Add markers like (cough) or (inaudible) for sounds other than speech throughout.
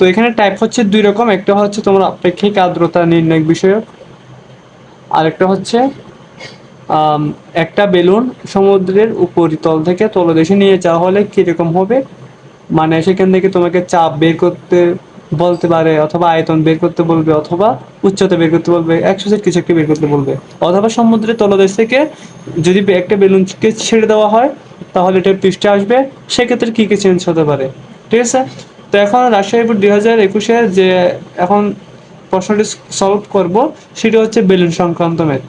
তো এখানে টাইপ হচ্ছে দুই রকম। একটা হচ্ছে তোমার আপেক্ষিক আর্দ্রতা নির্ণয় বিষয়ক। আরেকটা হচ্ছে একটা বেলুন সমুদ্রের উপরিতল থেকে তলদেশে নিয়ে যাওয়া হলে কীরকম হবে? মানে সেখান থেকে তোমাকে চাপ বের করতে বলতে পারে, অথবা আয়তন বের করতে বলবে, অথবা উচ্চতা বের করতে বলবে একশো সেট কিছু একটা বের করতে বলবে। অথবা সমুদ্রের তলদেশ থেকে যদি একটা বেলুনকে ছেড়ে দেওয়া হয়, তাহলে এটা পৃষ্ঠে আসবে। সেক্ষেত্রে কী কী চেঞ্জ হতে পারে? ঠিক আছে? তো এখন রাজশাহী বোর্ড দুই হাজার একুশের যে এখন প্রশ্নটি সলভ করব, সেটা হচ্ছে বেলুন সংক্রান্ত ম্যাথ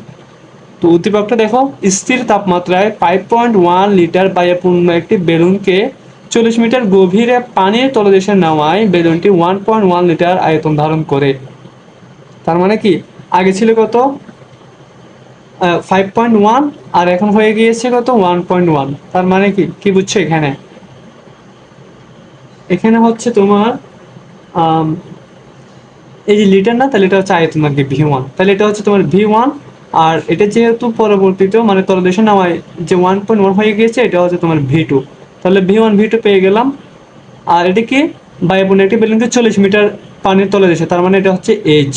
তো উদ্দীপকটা দেখো, স্থির তাপমাত্রায় ফাইভ পয়েন্ট ওয়ান লিটার বায়ুপূর্ণ একটি বেলুনকে চল্লিশ মিটার গভীরে পানির তলদেশে নেওয়ায় বেলুনটি ওয়ান পয়েন্ট ওয়ান লিটার আয়তন ধারণ করে। তার মানে কি? আগে ছিল কত? ফাইভ পয়েন্ট ওয়ান আর এখন হয়ে গিয়েছে কত? ওয়ান পয়েন্ট ওয়ান তার মানে কি? কি বুঝছ এখানে? এখানে হচ্ছে তোমার এই যে লিটার না, তাহলে এটা হচ্ছে আয়তন ভি ওয়ান তাহলে এটা হচ্ছে তোমার ভি ওয়ান আর এটা যেহেতু পরবর্তীতে মানে তলদেশে নামায় যে ওয়ান পয়েন্ট ওয়ান হয়ে গিয়েছে, এটা হচ্ছে তোমার ভি টু তাহলে ভি ওয়ান ভি টু পেয়ে গেলাম। আর এটা কি? বায়ুপূর্ণ একটি বেলুনকে চল্লিশ মিটার পানির তলে দিয়েছে তার মানে এটা হচ্ছে এইচ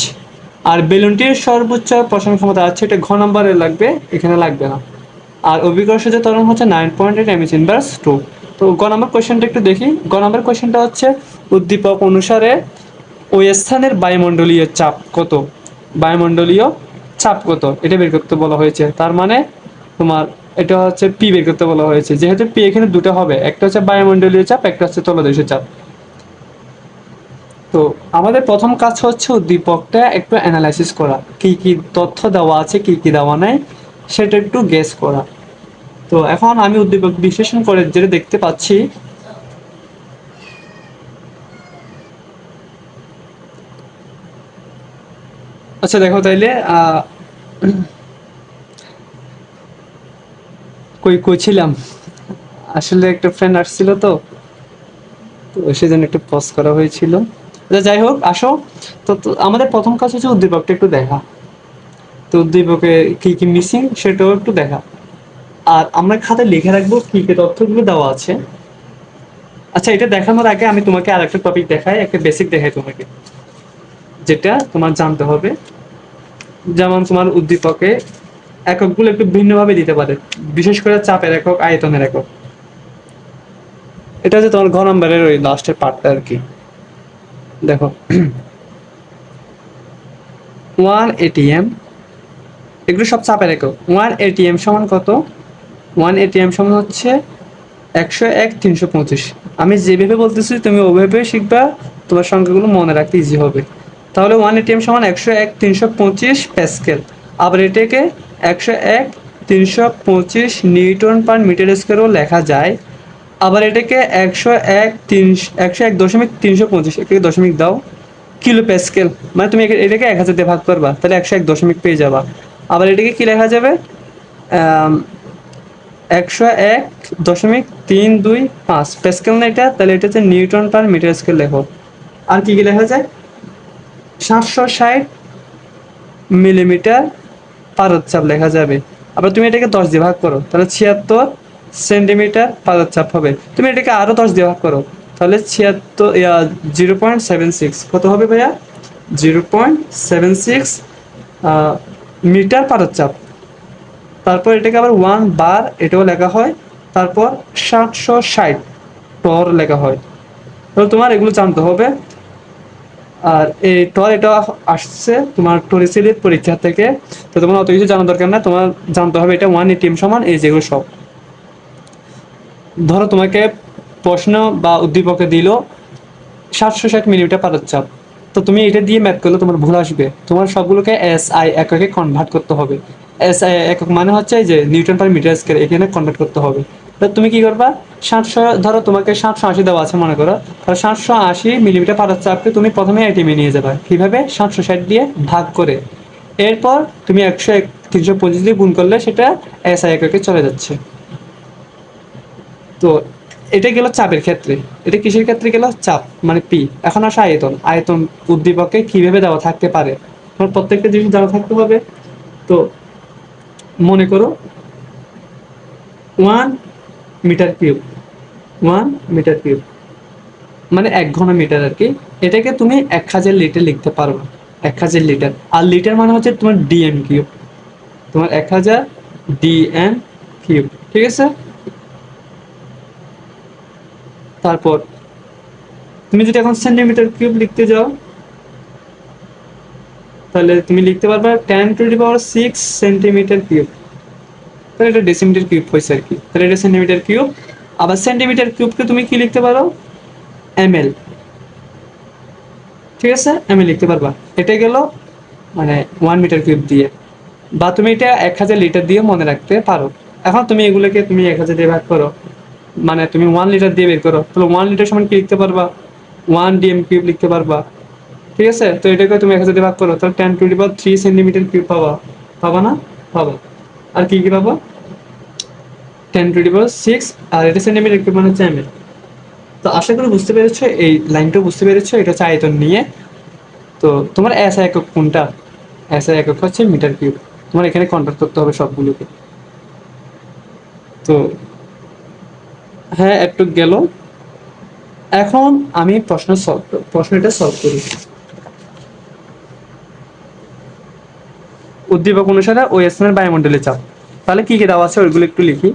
আর বেলুনটির সর্বোচ্চ প্রসারণ ক্ষমতা আছে, এটা ঘ নম্বরে লাগবে, এখানে লাগবে না। আর অভিকর্ষ যে ত্বরণ হচ্ছে nine point eight M S inverse two গ নম্বর কোয়েশ্চেনটা একটু দেখি। গ নম্বর কোয়েশ্চেনটা হচ্ছে, উদ্দীপক অনুসারে ওই স্থানের বায়ুমণ্ডলীয় চাপ কত? বায়ুমণ্ডলীয় চাপ কত? এটা বের করতে বলা হয়েছে। তার মানে তোমার এটা হচ্ছে পি বের করতে বলা হয়েছে। যেহেতু পি এখানে দুটো হবে, একটা হচ্ছে বায়ুমণ্ডলীয় চাপ, একটা হচ্ছে তলদেশীয় চাপ। তো আমাদের প্রথম কাজ হচ্ছে উদ্দীপকটা একটু অ্যানালাইসিস করা। কি কি তথ্য দেওয়া আছে, কি কি দেওয়া নাই, সেটা একটু গেস করা। তো এখন আমি উদ্দীপক বিশ্লেষণ করে যেটা দেখতে পাচ্ছি। আচ্ছা দেখো তাইলে কই কইছিলাম আসলে একটা ফ্রেন্ড আসছিল তো তো সেজন্য একটু পজ করা হয়েছিল। আচ্ছা যাই হোক, আসো। তো আমাদের প্রথম কাজ হচ্ছে উদ্দীপকটা একটু দেখা। তো উদ্দীপকে কি কি মিসিং সেটাও একটু দেখা। আর আমরা খাতায় লিখে রাখব কি কি তথ্যগুলো দেওয়া আছে। আচ্ছা এটা দেখানোর আগে আমি তোমাকে আর একটা টপিক দেখাই, একটা বেসিক দেখাই তোমাকে। যেটা তোমার জানতে হবে। যেমন তোমার উদ্দীপকে এককগুলো একটু ভিন্নভাবে দিতে পারে, বিশেষ করে চাপের একক, আয়তনের একক। এটা হচ্ছে তোমার ঘ নম্বরের ওই লাস্টের পার্টটা আর কি। দেখো। (clears throat) ওয়ান এটিএম এগুলো সব চাপের একক। ওয়ান এটিএম সমান কত? ওয়ান এটিএম সমান হচ্ছে একশো এক তিনশো পঁচিশ। আমি যেভাবে বলতেছি, তুমি ওভাবে শিখবা, তোমার সংখ্যাগুলো মনে রাখতে ইজি হবে। তাহলে ওয়ান এটিএম সমান একশো এক তিনশো পঁচিশ প্যাসকেল। আবার এটাকে একশো এক তিনশো পঁচিশ নিউটন পার মিটার স্কোয়ারও লেখা যায়। আবার এটাকে একশো এক তিন একশো এক দশমিক তিনশো পঁচিশ এটাকে দশমিক দাও। কিলো প্যাসকেল মানে তুমি এটাকে এক হাজার দিয়ে ভাগ করবা, তাহলে একশো এক দশমিক পেয়ে যাবা। আবার এটাকে কি লেখা যাবে? একশো এক দশমিক তিন দুই পাঁচ। প্যাসকেল না এটা? তাহলে এটা হচ্ছে নিউটন পার মিটার স্কেল লেখো। আর কি কি লেখা যায়? সাতশো ষাট মিলিমিটার পারচ্ছাপ লেখা যাবে। আবার তুমি এটাকে দশ দিয়ে ভাগ করো, তাহলে ছিয়াত্তর সেন্টিমিটার পারচ্ছাপ হবে। তুমি এটাকে আরও দশ দিয়ে ভাগ করো, তাহলে ছিয়াত্তর জিরো পয়েন্ট সেভেন সিক্স। কত হবে ভাইয়া? Zero point seven six metre পারচ্ছাপ তারপর এটাকে আবার ওয়ান বার এটাও লেখা হয়, তারপর সাতশো ষাট টর লেখা হয়। তাহলে তোমার এগুলো জানতে হবে। আর এই টর এটা আসছে তোমার টরিসিলির পরীক্ষা থেকে। তো তোমার অত কিছু জানার দরকার না তোমার জানতে হবে এটা ওয়ান এটিএম সমান, এই যেগুলো সব। ধরো তোমাকে প্রশ্ন বা উদ্দীপকে দিল, সাতশো ষাট মিলিমিটার পারদ চাপ। তো তুমি এটা দিয়ে ম্যাথ করলে তোমার ভুল আসবে। তোমার সবগুলোকে এস আই এককে কনভার্ট করতে হবে। একক মানে হচ্ছে যে নিউটন পার মিটার স্কোয়ার এখানে কনভার্ট করতে হবে। তো তুমি কি করবা? সাতশো, ধরো তোমাকে সাতশো আশি দেওয়া আছে মনে করো। তাহলে সাতশো আশি মিলিমিটার পারদ চাপকে তুমি প্রথমে এটিএমে নিয়ে যাবে। কীভাবে? সাতশো ষাট দিয়ে ভাগ করে। এরপর তুমি একশো এক তিনশো পঁচিশ দিয়ে গুণ করলে সেটা এস আই এককে চলে যাচ্ছে। তো এটা গেল চাপের ক্ষেত্রে। এটা কিসের ক্ষেত্রে গেল? চাপ মানে পি এখন আসে আয়তন। আয়তন উদ্দীপকে কীভাবে দেওয়া থাকতে পারে? তোমার প্রত্যেকটা জিনিস দেওয়া থাকতে হবে। তো মনে করো one metre cube one metre cube মানে এক ঘন মিটার আর কি। এটাকে তুমি এক হাজার লিটার লিখতে পারো এক হাজার লিটার আর লিটার মানে হচ্ছে তোমার ডিএম কিউব তোমার এক হাজার ডিএম কিউব ঠিক আছে? তারপর, তুমি যদি এখন সেন্টিমিটার কিউব লিখতে যাও তাহলে তুমি লিখতে পারবে ten to the power six centimetre cube তাহলে এটা ডেসিমিটার কিউব হয়েছে আর কি। তাহলে এটা সেন্টিমিটার কিউব আবার সেন্টিমিটার কিউবকে তুমি কি লিখতে পারো? এম এল ঠিক আছে? আমি লিখতে পারবা। এটা গেল মানে ওয়ান মিটার কিউব দিয়ে। বা তুমি এটা এক হাজার লিটার দিয়ে মনে রাখতে পারো। এখন তুমি এগুলোকে তুমি এক হাজার দিয়ে ভাগ করো। মানে তুমি ওয়ান লিটার দিয়ে বের করো। তাহলে ওয়ান লিটার সমান কি লিখতে পারবা? ওয়ান ডিএম কিউব লিখতে পারবা। ঠিক আছে? তো এটাকে তুমি এক হাজার দিয়ে ভাগ করো, তাহলে ten to the three centimetre cube পাবা। পাবা না? পাবা। আর কি কি পাবা? টেন টু দি সিক্স আর এটা সেন্টিমিটার কিউব মানে হচ্ছে তো আশা করি বুঝতে পেরেছ, এই লাইনটাও বুঝতে পেরেছ, এটা হচ্ছে আয়তন নিয়ে। তো তোমার এস একক কোনটা? এস একক হচ্ছে মিটার কিউব। তোমার এখানে কন্ট্যাক্ট করতে হবে সবগুলোকে। তো হ্যাঁ একটু গেল। এখন আমি প্রশ্ন সলভ প্রশ্নটা সলভ করি। উদ্দীপক অনুসারে ওই স্থানের বায়ুমণ্ডলের চাপ। তাহলে কি কি দেওয়া আছে ওইগুলো একটু লিখি।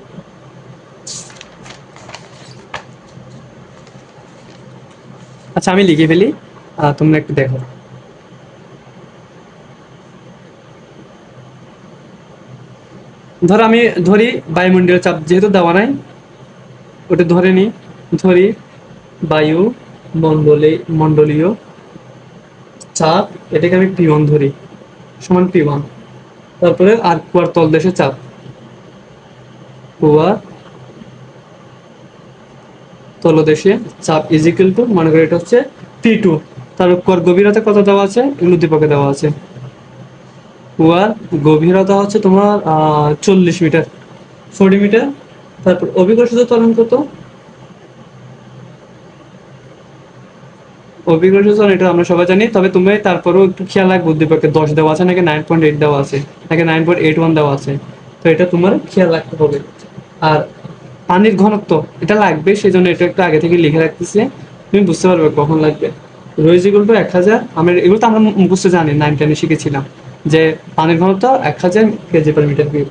আচ্ছা আমি লিখে ফেলি। তোমরা একটু দেখো। ধর আমি ধরি বায়ুমণ্ডলীয় চাপ যেহেতু দেওয়া নাই, ওটা ধরে নি। ধরি বায়ু মণ্ডলে মণ্ডলীয় চাপ, এটাকে আমি পি ধরি, সমান পি ওয়ান তারপরে আর কুয়ার তলদেশে চাপ। কুয়ার তলদেশে চাপ ইজিক্যাল টু মনে করি এটা হচ্ছে টি টু তার কুয়ার গভীরতা কত দেওয়া আছে? এগুলো দীপকে দেওয়া আছে। কুয়ার গভীরতা হচ্ছে তোমার চল্লিশ মিটার। Forty metre. তারপর অভিকর্ষিত ত্বরণ কত? ত্বরণ এটা আমরা সবাই জানি। তবে তুমি তারপরেও একটু খেয়াল রাখব উদ্দীপকে দশ দেওয়া আছে নাকি নাইন পয়েন্ট এইট দেওয়া আছে, নাকি নাইন পয়েন্ট এইট ওয়ান দেওয়া আছে। তো এটা তোমার খেয়াল রাখতে হবে। আর পানির ঘনত্ব, এটা লাগবে সেই জন্য এটা একটু আগে থেকে লিখে রাখতেছি। তুমি বুঝতে পারবে কখন লাগবে। রোজ ইগুল টু এক হাজার আমরা এগুলো তো আমরা মুখস্থ জানি নাইন টেনে শিখেছিলাম। যে পানির ঘনত্ব এক হাজার কেজি পার মিটার কিউব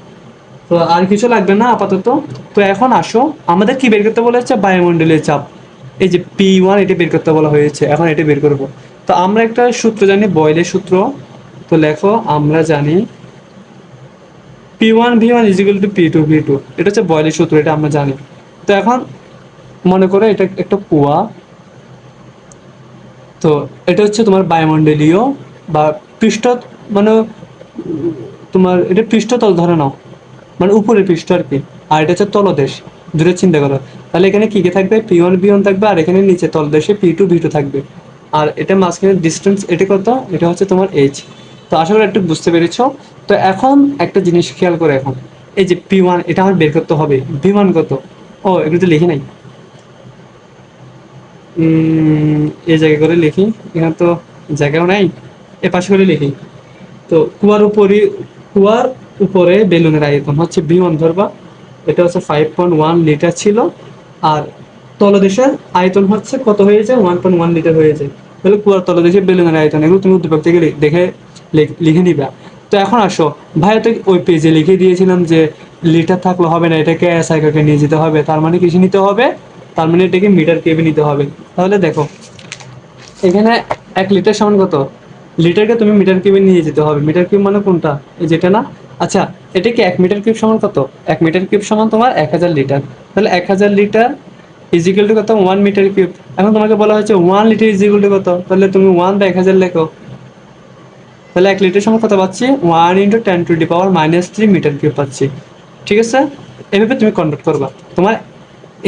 তো আর কিছু লাগবে না, আপাতত। তো এখন আসো, আমাদের কি বের করতে বলা হচ্ছে বায়ুমণ্ডলীয় চাপ। এই যে পি ওয়ান এটা বের করতে বলা হয়েছে, এখন এটা বের করব। তো আমরা একটা সূত্র জানি বয়লের সূত্র। তো লেখো, আমরা জানি P one V one is equal to P two V two এটা হচ্ছে বয়লের সূত্র, এটা আমরা জানি। তো এখন মনে করো এটা একটা কুয়া। তো এটা হচ্ছে তোমার বায়ুমণ্ডলীয় বা পৃষ্ঠ মানে তোমার এটা পৃষ্ঠতল ধরে নাও। মানে উপরের পৃষ্ঠ আর কি। আর এটা হচ্ছে তলদেশ। দূরে চিন্তা করো। তাহলে এখানে কি কি থাকবে? পি ওয়ান বি ওয়ান থাকবে, আর এখানে নিচে তলদেশে পি টু ভি টু থাকবে। আর এটা মাঝখানে ডিস্টেন্স এটা কত? এটা হচ্ছে তোমার এইচ তো আশা করি একটু বুঝতে পেরেছ। তো এখন একটা জিনিস খেয়াল করে এখন। এই যে পি ওয়ান এটা আমার বের করতে হবে। ভি ওয়ান কত? ও, এগুলো তো লিখি নাই। এই জায়গা করে লিখি। এখানে তো জায়গাও নাই। এ পাশে করে লিখি। তো কুয়ার উপরে কুয়ার উপরে বেলুনের আয়তন। হচ্ছে বি ওয়ান ধরবা। এটা হচ্ছে ফাইভ পয়েন্ট ওয়ান লিটার ছিল। আর তলদেশের আয়তন হচ্ছে কত হয়েছে ওয়ান পয়েন্ট ওয়ান লিটার হয়েছে তাহলে কুয়ার তলদেশে বেলুনের আয়তন, এগুলো তুমি উদ্দীপক থেকে দেখে লিখে নিবা। তো এখন আসো, ভাইয়া তো ওই পেজে লিখে দিয়েছিলাম যে লিটার থাকলে হবে না, এটাকে এসআইকে নিয়ে যেতে হবে। তার মানে কিছু নিতে হবে? তার মানে এটাকে মিটার কেবি নিতে হবে। তাহলে দেখো, এখানে এক লিটার সমান কত? লিটারকে তুমি মিটার কিউবে নিয়ে যেতে হবে। মিটার কিউব মানে কোনটা? এই যেটা না আচ্ছা এটা কি এক মিটার কিউব সমান কত? এক মিটার কিউব সমান তোমার এক হাজার লিটার তাহলে এক হাজার লিটার ইজিক্যাল টু কত? ওয়ান মিটার কিউব এখন তোমাকে বলা হয়েছে ওয়ান লিটার ইজিক্যাল টু কত? তাহলে তুমি ওয়ান বা এক হাজার লেখো। তাহলে এক লিটার সময় কত পাচ্ছি? One into ten to the power minus three metre cube পাচ্ছি। ঠিক আছে? এভাবে তুমি কনভার্ট করবা। তোমার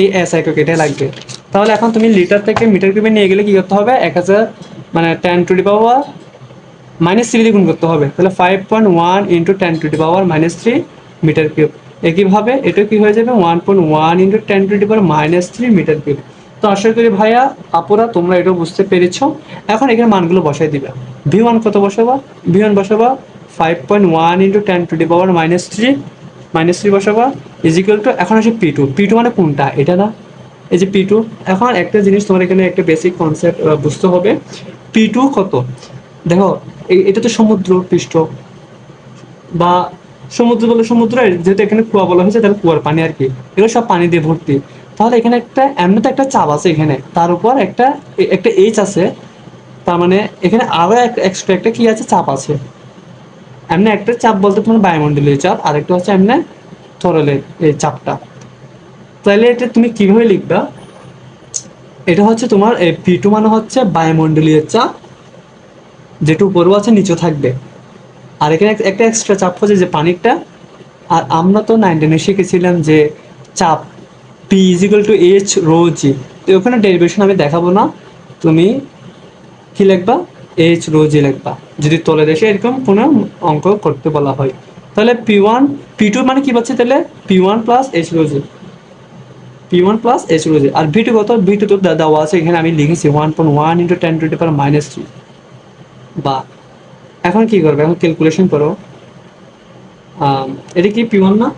এই এস একক এটাই লাগবে। তাহলে এখন তুমি লিটার থেকে মিটার কিউবে নিয়ে গেলে কি করতে হবে? এক হাজার মানে ten to the power minus three দিয়ে গুণ করতে হবে। তাহলে five point one into ten to power minus three metre cube একইভাবে এটা কি হয়ে যাবে? One point one into ten to power minus three metre cube তো আশা করি ভাইয়া, আপুরা, তোমরা এটাও বুঝতে পেরেছ। এখন এখানে মানগুলো বসাই দিবে। ভি ওয়ান কত বসাবা? V one বসাবা। Five point one into ten to power minus three minus three বসাবা। Is equal to এখন আসে পি টু পি টু মানে কোনটা? এটা না। এই যে পি টু এখন একটা জিনিস তোমার এখানে একটা বেসিক কনসেপ্ট বুঝতে হবে। পি টু কত? দেখো এটা তো সমুদ্র পৃষ্ঠ বা সমুদ্র বলে সমুদ্র যেহেতু এখানে কুয়া বলা হয়েছে, তাহলে কুয়ার পানি আর কি। এগুলো সব পানি দিয়ে ভর্তি। তাহলে এখানে একটা এমনি তো একটা চাপ আছে এখানে। তার উপর একটা একটা এইচ আছে। তার মানে এখানে আরও এক্সট্রা একটা কি আছে? চাপ আছে। এমনি একটা চাপ বলতে তোমার বায়ুমণ্ডলীয় চাপ, আরেকটা হচ্ছে এমনি তরলের এই চাপটা। তাহলে এটা তুমি কীভাবে লিখবা? এটা হচ্ছে তোমার পি টু মানে হচ্ছে বায়ুমণ্ডলীয় চাপ যেটা উপরেও আছে, নিচেও থাকবে। আর এখানে এক- একটা এক্সট্রা চাপ হচ্ছে যে পানিরটা, আর আমরা তো নাইনটিনে শিখেছিলাম যে চাপ P is equal to H rho g তো ওখানে ডেরিভেশন আমি দেখাবো না। তুমি কি লিখবা? এইচ রো জি লিখবা। যদি তলে দেশে এরকম কোনো অঙ্ক করতে বলা হয়। তাহলে পি ওয়ান পি টু মানে কি পাচ্ছি তাহলে? P one plus H rho g P one plus H rho g আর ভি টু কত? ভি টু তো দেওয়া আছে। এখানে আমি লিখেছি one point one into ten to power minus three বা এখন কি করবে? এখন ক্যালকুলেশন করো। এটা কি পি ওয়ান না?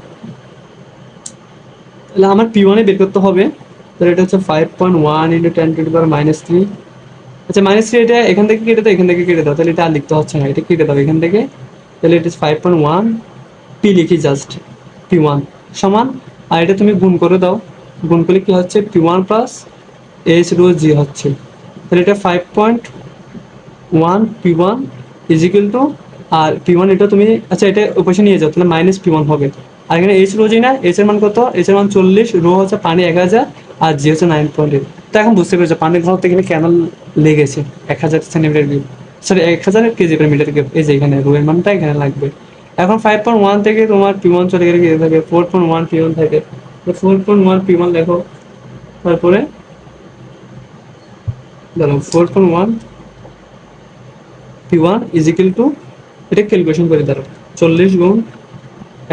তাহলে আমার পি ওয়ানে বের করতে হবে। তাহলে এটা হচ্ছে five point one into ten to power minus three আচ্ছা মাইনাস থ্রি এটা এখান থেকে কেটে দাও, এখান থেকে কেটে দাও। তাহলে এটা আর লিখতে হচ্ছে না, এটা কেটে দাও এখান থেকে। তাহলে এটা ফাইভ পয়েন্ট ওয়ান পি লিখি জাস্ট পি ওয়ান সমান। আর এটা তুমি গুণ করে দাও। গুণ করলে কি হচ্ছে? P one plus H rho g হচ্ছে। তাহলে এটা five point one P one is equal to R P one এটা তুমি আচ্ছা এটা উপসে নিয়ে যাও, তাহলে মাইনাস পি ওয়ান হবে। আর এখানে এইচ রোজি না এইচ এর মান কত? এইচ এর মান চল্লিশ, রো হচ্ছে পানি এক হাজার, আর জি হচ্ছে নাইন পয়েন্ট এইট তো এখন বুঝতে পেরেছ, পানির ঘনত্ব এখানে কেন লেগেছে? এক হাজার সেন্টিমিটার কিউব সরি এক হাজার কেজি পার মিটার কিউব এই যে এখানে রো এর মানটা এখানে লাগবে। এখন ফাইভ পয়েন্ট ওয়ান থেকে তোমার পি ওয়ান চলে গেলে কি থাকে? Four point one P one থাকে। Four point one P one লেখো। তারপরে ধরো four point one P one is equal to এটা ক্যালকুলেশন করে দাঁড়ো চল্লিশ গুণ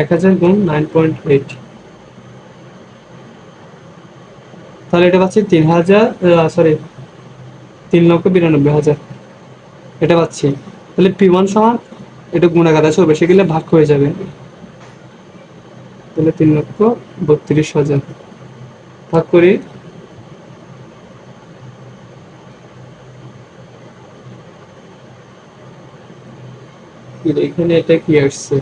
এক হাজার গুণ নাইন পয়েন্ট এইট তাহলে এটা পাচ্ছি তিন হাজার সরি তিন লক্ষ বিরানব্বই হাজার। এটা পাচ্ছি। তাহলে পি ওয়ান সমান, এটা গুণাগার আছে বেশি গেলে ভাগ হয়ে যাবে। তাহলে তিন লক্ষ বত্রিশ হাজার। ভাগ করি এখানে এটা কি আসছে?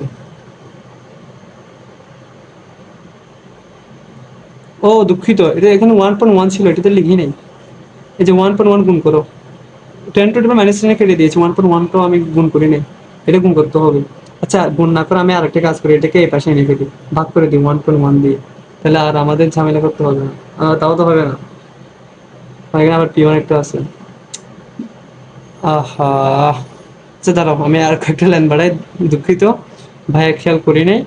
ও, দুঃখিত। এটা এখানে ওয়ান পয়েন্ট ওয়ান ছিল, এটাতে লিখি নেই। এই যে ওয়ান পয়েন্ট ওয়ান গুণ করো। টেন টু মাইনাস টেনে কেটে দিয়েছি ওয়ান পয়েন্ট ওয়ানটাও আমি গুণ করি নাই। এটা গুণ করতে হবে। আচ্ছা গুণ না করে আমি আরেকটা কাজ করি, এটাকে এই পাশে এনে ফেলি। ভাগ করে দিই ওয়ান পয়েন্ট ওয়ান দিয়ে। তাহলে আর আমাদের ঝামেলা করতে হবে না। তাও তো হবে না। এখানে আবার পিওন একটা আছে। আহা। আচ্ছা দাঁড়াও, আমি আর কয়েকটা লাইন বাড়াই, দুঃখিত। ভাইয়া খেয়াল করি নাই।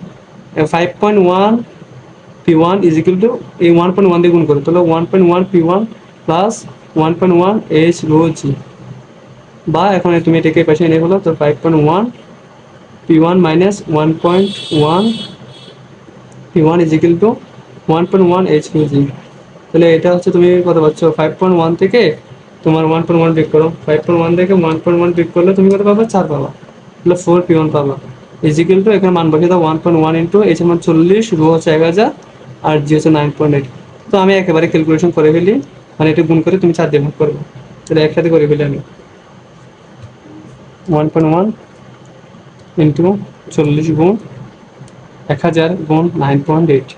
Five point one P one is equal to এই ওয়ান পয়েন্ট ওয়ান দিয়ে গুণ করো, তাহলে one point one P one plus one point one H rho g বা এখন তুমি এটাকে পাশে এনে বলো তো five point one P one minus one point one P one is equal to one point one H rho g তাহলে এটা হচ্ছে তুমি কত পাচ্ছ ফাইভ পয়েন্ট ওয়ান থেকে তোমার ওয়ান পয়েন্ট ওয়ান পিক করো। ফাইভ পয়েন্ট ওয়ান থেকে ওয়ান পয়েন্ট ওয়ান পিক করলে তুমি কত পাবা? চার পাবা। তাহলে ফোর পি ওয়ান পাবা। ইজিক্যাল টু এখানে মান বসে দাও one point one into H মান চল্লিশ, রো হচ্ছে এক হাজার, আর জি হচ্ছে নাইন পয়েন্ট এইট তো আমি একেবারে ক্যালকুলেশন করে ফেলি মানে এটা গুণ করে তুমি চার দিয়ে ভাগ করবে। তাহলে একসাথে করে ফেলি আমি। ওয়ান পয়েন্ট ওয়ান ইন্টু চল্লিশ গুণ এক হাজার গুণ নাইন পয়েন্ট এইট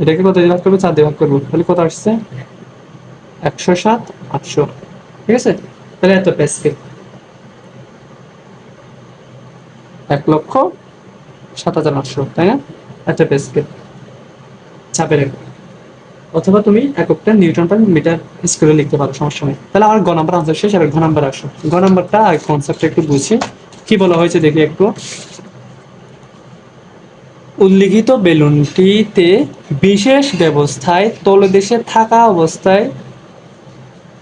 এটাকে কত দিয়ে ভাগ করব? চার দিয়ে ভাগ করব। তাহলে কত আসছে? একশো সাত, আটশো। ঠিক আছে? তাহলে এত পেস্কেল এক লক্ষ সাত হাজার আটশো, তাই না? এত পেস্কেল চাপের একক অথবা তুমি এককটা নিউটন পার মিটার স্কেলে লিখতে পারো, সমস্যা নেই। তাহলে আমার গ নাম্বার আনসার শেষ এবার ঘ নাম্বার আসো। ঘ নাম্বারটা আর কনসেপ্টটা একটু বুঝি। কি বলা হয়েছে দেখি একটু। উল্লিখিত বেলুনটিতে বিশেষ ব্যবস্থায় তলদেশে থাকা অবস্থায়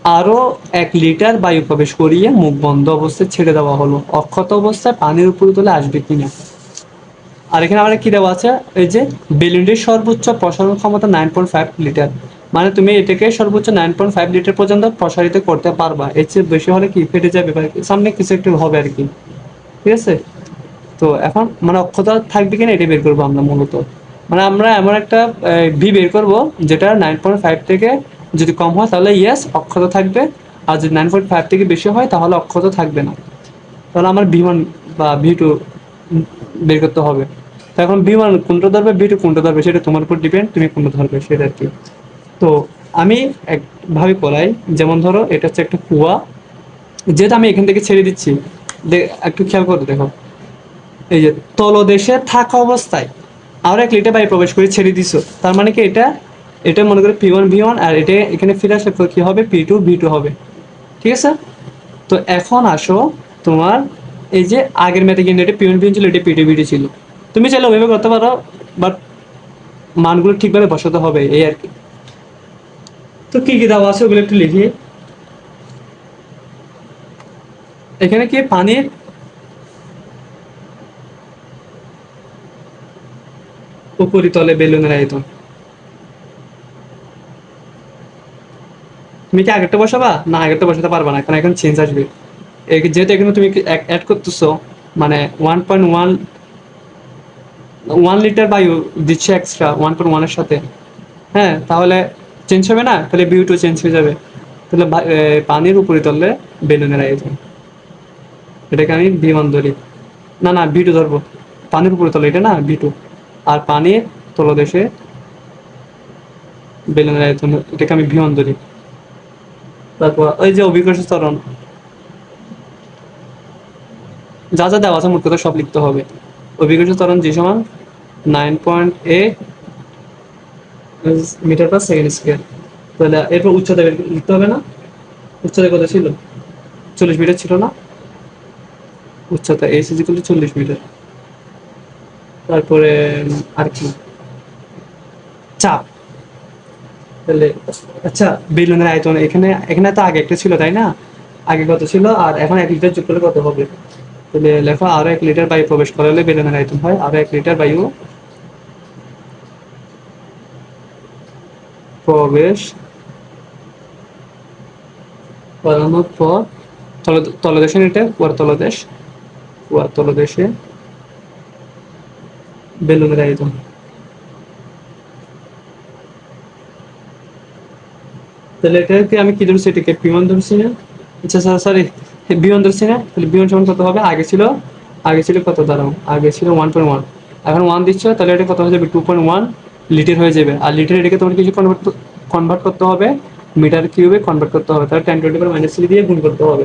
আরও এক লিটার বায়ু প্রবেশ করিয়ে মুখ বন্ধ অবস্থায় ছেড়ে দেওয়া হলো। অক্ষত অবস্থায় পানির উপরে তোলে আসবে কিনা? আর এখানে আবার কি দেওয়া আছে? এই যে বেলুনটির সর্বোচ্চ প্রসারণ ক্ষমতা নাইন পয়েন্ট ফাইভ লিটার মানে তুমি এটাকে সর্বোচ্চ নাইন পয়েন্ট ফাইভ লিটার পর্যন্ত প্রসারিত করতে পারবা। এর চেয়ে বেশি হলে কি ফেটে যাবে সামনে কিছু একটু হবে আর কি। ঠিক আছে? তো এখন মানে অক্ষতা থাকবে কিনা এটা বের করব আমরা মূলত। মানে আমরা এমন একটা ভি বের করব, যেটা নাইন পয়েন্ট ফাইভ থেকে যদি কম হয় তাহলে ইয়েস অক্ষত থাকবে। আর যদি নাইন পয়েন্ট ফাইভ থেকে বেশি হয়, তাহলে অক্ষত থাকবে না। তাহলে আমার ভি ওয়ান বা ভি টু বের করতে হবে। তো এখন ওয়ান কোনটা ধরবে ভি টু কোনটা ধরবে, সেটা তোমার উপর ডিপেন্ড তুমি কোনটা ধরবে, সেটা আর কি। তো আমি একভাবে পড়াই, যেমন ধরো, এটা হচ্ছে একটা কুয়া। যেটা আমি এখান থেকে ছেড়ে দিচ্ছি। একটু খেয়াল করে, দেখো। এই যে, তলদেশে থাকা অবস্থায়, আরও এক লিটার বাইরে প্রবেশ করে ছেড়ে দিছো। তার মানে কি এটা এটা মনে করো পি ওয়ান ভি ওয়ান আর এটা এখানে ফিরে আসলে কি হবে? পি টু ভি টু হবে। ঠিক আছে? তো এখন আসো তোমার এই যে আগের ম্যাথে কিন্তু এটা পি ওয়ান ভি ছিল, এটা পি টু ভি টু ছিল। তুমি চাইলে ওইভাবে করতে পারো বাট মানগুলো ঠিকভাবে বসাতে হবে, এই আর কি। তো কি কি দেওয়া আছে ওগুলো একটু লিখি। এখানে কি? পানির উপরিতলে বেলুনের আয়তন। তুমি কি আগেরটা বসাবা? না, আগেরটা বসাতে পারবা না, কারণ এখন চেঞ্জ আসবে। যেহেতু এখানে তুমি অ্যাড করতেছো মানে one point one one litre বায়ু দিচ্ছে এক্সট্রা ওয়ান পয়েন্ট ওয়ানের সাথে। হ্যাঁ তাহলে চেঞ্জ হবে না? তাহলে বিউ টু চেঞ্জ হয়ে যাবে। তাহলে পানির উপরে উপরিতলে বেলুনের আয়তন এটাকে আমি বি ওয়ান ধরি। না না বি টু ধরবো। পানির উপরে তলে এটা না? বি টু আর পানির তলদেশে বেলুনের আয়তন এটাকে আমি ওয়ান ধরি। তারপর ওই যে অভিকর্ষ ত্বরণ। যা যা দেওয়া আছে মোট কথা সব লিখতে হবে। অভিকর্ষ ত্বরণ যে সমান nine point eight metre per second square তাহলে এরপর উচ্চতা লিখতে হবে না। উচ্চতা কত ছিল? চল্লিশ মিটার ছিল না। উচ্চতা এস ইজিক্যাল টু চল্লিশ মিটার তারপরে আর কি? চাপ। তাহলে আচ্ছা বেলুনের আয়তন এখানে এখানে তো আগে একটা ছিল, তাই না? আগে কত ছিল? আর এখন এক লিটার যোগ কত হবে? তাহলে লেখো, আরও এক লিটার বায়ু প্রবেশ করালে বেলুনের আয়তন হয়, আরও এক লিটার বায়ু প্রবেশ করানোর পর তল- তলদেশে এটা কুয়ার তলদেশ কুয়ার তলদেশে বেলুনের আয়তন। তাহলে এটাকে আমি কি ধরছি, এটাকে বিমান ধরছি আচ্ছা স্যার সরি বিমান ধরছি তাহলে বিমান সমান কত হবে? আগে ছিল আগে ছিল কত? দাঁড়াও, আগে ছিল ওয়ান পয়েন্ট ওয়ান এখন ওয়ান দিচ্ছ, তাহলে এটা কত হয়ে যাবে? টু পয়েন্ট ওয়ান লিটার হয়ে যাবে। আর লিটার এটাকে তোমার কিছু কনভার্ট কনভার্ট করতে হবে মিটার কিউবে কনভার্ট করতে হবে। তাহলে টেন টোয়েন্টি মাইনাস থ্রি দিয়ে গুণ করতে হবে।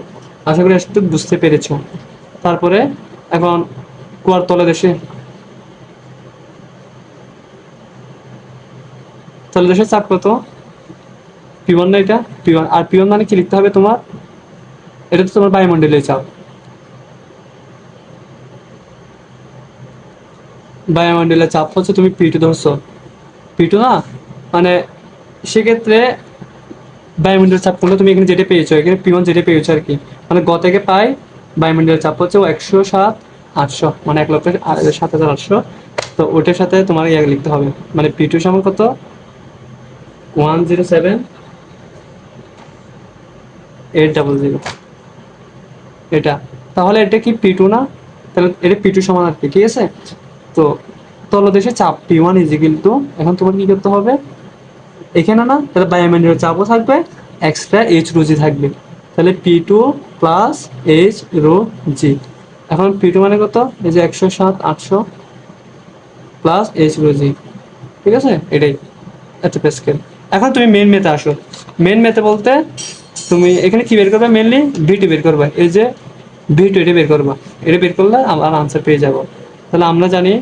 আশা করি একটু বুঝতে পেরেছ। তারপরে এখন কুয়ার তলে দেশে। তলে দেশে চাপ কত? পিওন না এটা? পিওন আর পিওন মানে কি লিখতে হবে তোমার? এটা তো তোমার বায়ুমণ্ডলের চাপ বায়ুমণ্ডলের চাপ হচ্ছে, তুমি পিটু ধরছো। পিটু না? মানে সেক্ষেত্রে বায়ুমণ্ডলের চাপ করলে তুমি এখানে যেটা পেয়েছ, এখানে পিওন যেটা পেয়েছ আর কি। মানে গ থেকে পাই, বায়ুমণ্ডলের চাপ হচ্ছে একশো সাত, আটশো মানে এক লক্ষ সাত হাজার আটশো তো ওটার সাথে তোমার ইয়ে লিখতে হবে। মানে পিটু সমান কত? One zero seven eight double zero এটা। তাহলে এটা কি পি টু না? তাহলে এটা পি টু সমান কি ঠিক আছে? তো তলদেশে চাপ পি ওয়ান ইজি কিন্তু এখন তোমার কি করতে হবে? এখানে না, তাহলে বায়োমেন্ডের চাপও থাকবে এক্সট্রা এইচ রো জি থাকবে। তাহলে P two plus H rho g এখন পি টু মানে কত? এই যে একশো সাত, আটশো প্লাস এইচ রো জি ঠিক আছে? এটাই। এত স্কেল এখন তুমি মেন মেতে আসো। মেন মেতে বলতে তুমি এখানে কি বের করবে? মেনলি ভিটি বের করবে। এই যে ভিটু এটা বের করবা। এটা বের করলে আমার আনসার পেয়ে যাব। তাহলে আমরা জানি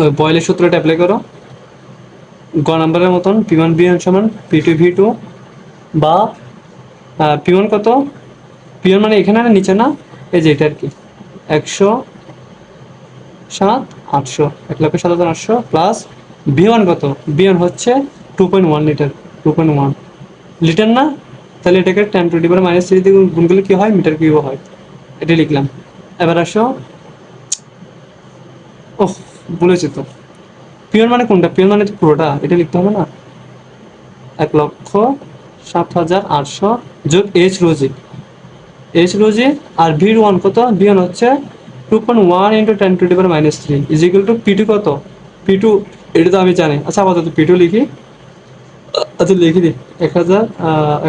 ওই বয়েলের সূত্রটা অ্যাপ্লাই করো। গ নাম্বারের মতন পি ওয়ান বি ওয়ান সমান পি টু ভি টু বা পি কত? পি ওয়ান মানে এখানে না নিচে না? এই যে এটা আর কি। একশো সাত, আটশো। এক লক্ষ সাত হাজার আটশো প্লাস বি ওয়ান কত? বি ওয়ান হচ্ছে two point one litre two point one litre না? তাহলে এটাকে ten twenty per minus three দিয়ে গুণ করলে কি হয়? মিটার কিউব হয়। এটা লিখলাম। এবার আসো। ওহ বলেছি তো। পিওর মানে কোনটা? পিওর মানে পুরোটা। এটা লিখতে হবে না। এক লক্ষ সাত হাজার আটশো যোগ H rho g H rho g আর ভি ওয়ান কত? ভি ওয়ান হচ্ছে two point one into ten to per minus three is equal to P two কত? পি টু এটা তো আমি জানি। আচ্ছা আপাতত পি টু লিখি। আচ্ছা লিখে দিই। এক হাজার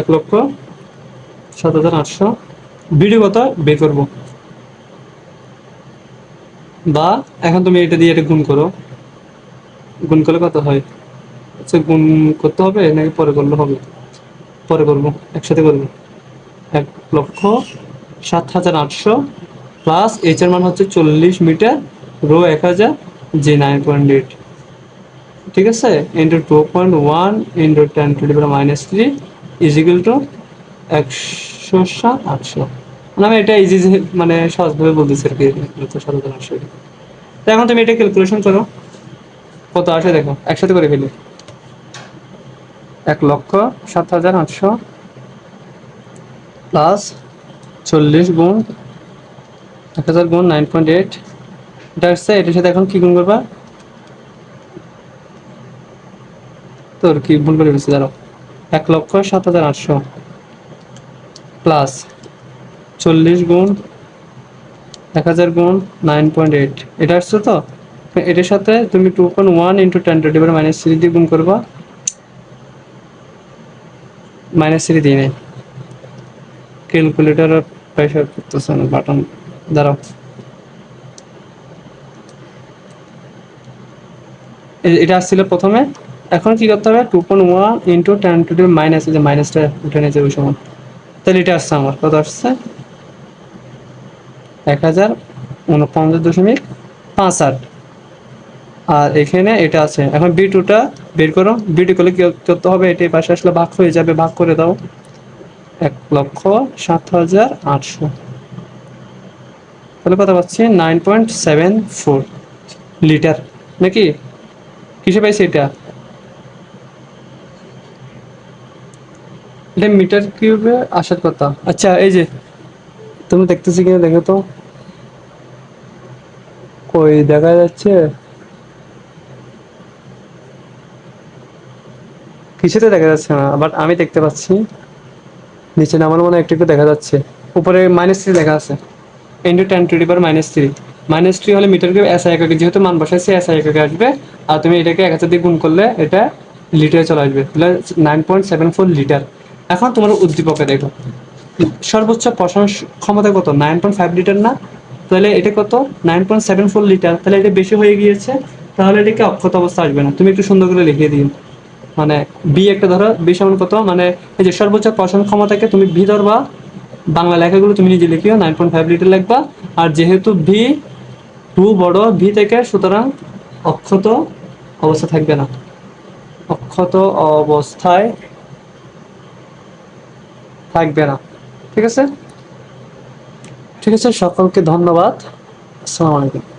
এক লক্ষ, সাত হাজার আটশো। বিডি কথা বের করব। বা, এখন তুমি এটা দিয়ে এটা গুণ করো। গুণ করলে কত হয়? আচ্ছা গুণ করতে হবে নাকি পরে করলে হবে? পরে করব, একসাথে করব। এক লক্ষ, সাত হাজার আটশো প্লাস এইচ এর মান হচ্ছে চল্লিশ মিটার, রো এক হাজার জি নাইন পয়েন্ট এইট ঠিক আছে? Into two point one into ten to the power minus three is equal to একশো সাত, আটশো। মানে আমি এটা ইজি মানে সহজভাবে বলতেছি আর কি হাজার আটশো তো এখন তুমি এটা ক্যালকুলেশন করো। কত আসে দেখো, একসাথে করে ফেলি। এক লক্ষ সাত হাজার আটশো প্লাস চল্লিশ গুণ এক হাজার গুণ নাইন পয়েন্ট এইট এটা আসছে, এটার সাথে এখন কী গুণ করবা? তোর কি ভুল করে ফেলছি, দাঁড়াও। এক লক্ষ সাত হাজার আটশো প্লাস চল্লিশ গুণ এক হাজার গুণ নাইন পয়েন্ট এইট এটা আসছে তো? এটার সাথে তুমি two point one into ten to the power minus three দিয়ে গুণ করবা। মাইনাস থ্রি দিয়ে নেই। ক্যালকুলেটার প্রেশার করতেছে না বাটন দাঁড়াও। এটা আসছিল প্রথমে। এখন কি করতে হবে? Two point one into ten to the power minus যে মাইনাসটা উঠে নিয়েছে ওই সময়। তাহলে এটা আসছে আমার। কত আসছে? এক হাজার উনপঞ্চাশ দশমিক পাঁচ আট। আর এখানে এটা আছে। এখন বি টুটা বের করো। বি টু করলে কি করতে হবে? এটা পাশে আসলে ভাগ হয়ে যাবে। ভাগ করে দাও। এক লক্ষ সাত হাজার আটশো। তাহলে কথা পাচ্ছি? Nine point seven four litre. নাকি? কিসে পাইছি এটা? এটা মিটার কিউবে আসার কথা। আচ্ছা এই যে, তুমি দেখতেছি কিনা দেখো তো। কই, দেখা যাচ্ছে? কিছুতে দেখা যাচ্ছে না বাট আমি দেখতে পাচ্ছি। নিচে নামার মনে একটু একটু দেখা যাচ্ছে। উপরে মাইনাস থ্রি দেখা আছে। Into ten to the power minus three minus three হলে মিটার কিউব এসআই এককে, যেহেতু মান বসায় বসাইছে এসআই এককে আসবে। আর তুমি এটাকে এক হাজার দিয়ে গুণ করলে, এটা লিটারে চলে আসবে। Nine point seven four litre এখন তোমার উদ্দীপকে দেখো। সর্বোচ্চ প্রসারণ ক্ষমতা কত? নাইন পয়েন্ট ফাইভ লিটার না? তাহলে এটা কত? Nine point seven four litre তাহলে এটা বেশি হয়ে গিয়েছে। তাহলে এটাকে অক্ষত অবস্থা আসবে না। তুমি একটু সুন্দর করে লিখিয়ে দিন মানে বি একটা ধরো বি সমান কত? মানে এই যে সর্বোচ্চ প্রসারণ ক্ষমতাকে তুমি ভি ধরবা। বাংলা লেখাগুলো তুমি নিজে লিখিও নাইন পয়েন্ট ফাইভ লিটার লিখবা। আর যেহেতু ভি টু বড় ভি থেকে সুতরাং অক্ষত অবস্থা থাকবে না। অক্ষত অবস্থায় থাকবে না। ঠিক আছে? ঠিক আছে সকলকে ধন্যবাদ। আসসালামু আলাইকুম।